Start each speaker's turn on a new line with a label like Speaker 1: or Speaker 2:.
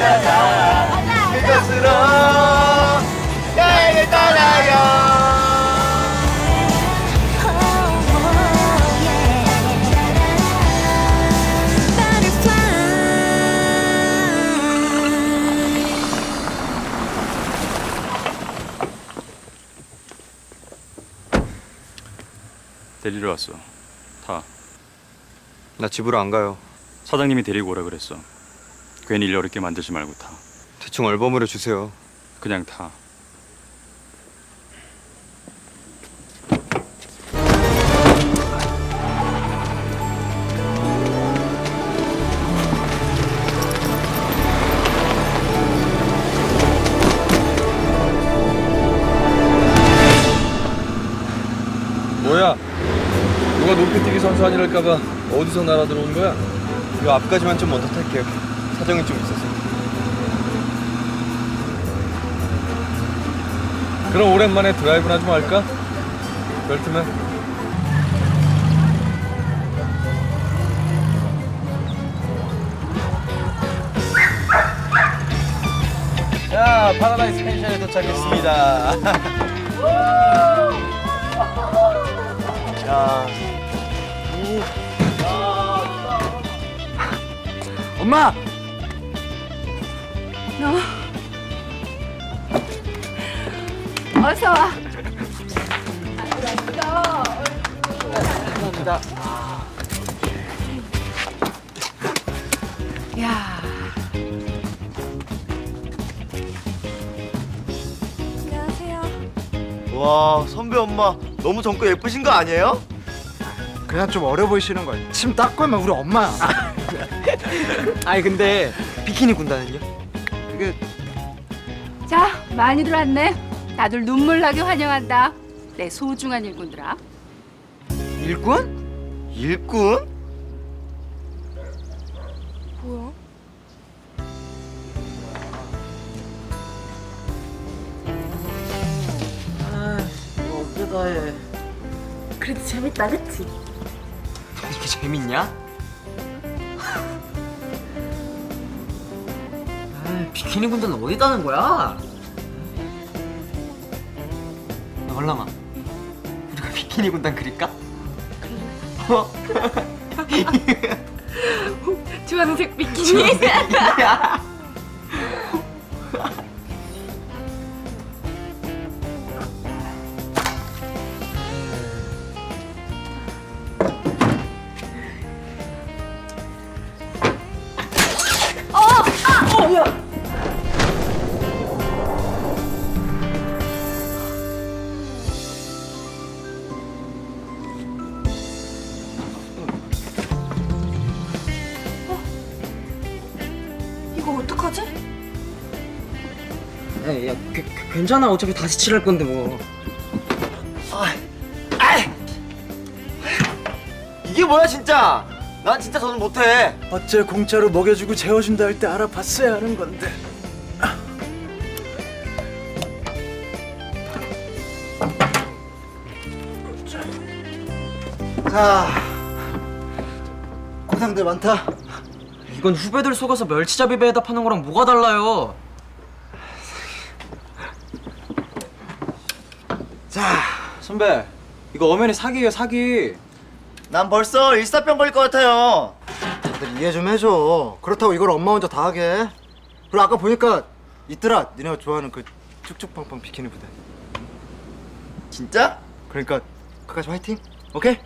Speaker 1: 물자가 그것으로 여행을 떠나요
Speaker 2: 데리러 왔어. 타.
Speaker 3: 나 집으로 안 가요.
Speaker 2: 사장님이 데리고 오라 그랬어. 괜히 일 어렵게 만들지 말고 타.
Speaker 3: 대충 얼버무려 주세요.
Speaker 2: 그냥 타.
Speaker 4: 뭐야? 누가 높이 뛰기 선수 아니랄까봐 어디서 날아 들어온 거야?
Speaker 3: 이거 앞까지만 좀 먼저 탈게요. 사정이 좀 있어서.
Speaker 4: 그럼 오랜만에 드라이브나 좀 할까? 벨트맨.
Speaker 1: 자 파라다이스 펜션에 도착했습니다 자
Speaker 5: 엄마!
Speaker 6: 어서 와. 야,
Speaker 1: 와 선배 엄마 너무 젊고 예쁘신 거 아니에요?
Speaker 5: 그냥 좀 어려 보이시는 거야. 침 닦고 하면 우리 엄마야.
Speaker 3: 아니 근데 비키니 군단은요?
Speaker 5: 그게
Speaker 6: 자 많이들 왔네. 다들 눈물 나게 환영한다. 내 소중한 일꾼들아.
Speaker 3: 일꾼?
Speaker 1: 일꾼?
Speaker 7: 그래도 재밌다 그치?
Speaker 3: 이게 재밌냐?
Speaker 8: 아, 비키니 군단은 어디 다는 거야?
Speaker 3: 야, 얼랑아. 우리가 비키니 군단 그릴까?
Speaker 7: 주황색 비키니 이거
Speaker 8: 야, 야 그, 그, 괜찮아. 어차피 다시 칠할 건데 뭐.
Speaker 1: 이게 뭐야 진짜 난 진짜 저는 못해
Speaker 5: 어째 공짜로 먹여주고 재워준다 할 때 알아봤어야 하는 건데.
Speaker 1: 자 고상들 많다
Speaker 8: 이건 후배들 속아서 멸치잡이 배에다 파는 거랑 뭐가 달라요?
Speaker 3: 선배, 이거 엄연히 사기예요 사기.
Speaker 1: 난 벌써 일사병 걸릴 것 같아요
Speaker 5: 다들 이해 좀 해줘. 그렇다고 이걸 엄마 혼자 다 하게. 그리고 아까 보니까 있더라. 니네가 좋아하는 그 쭉쭉팡팡 비키니 부대.
Speaker 1: 진짜?
Speaker 5: 그러니까 끝까지 화이팅. 오케이?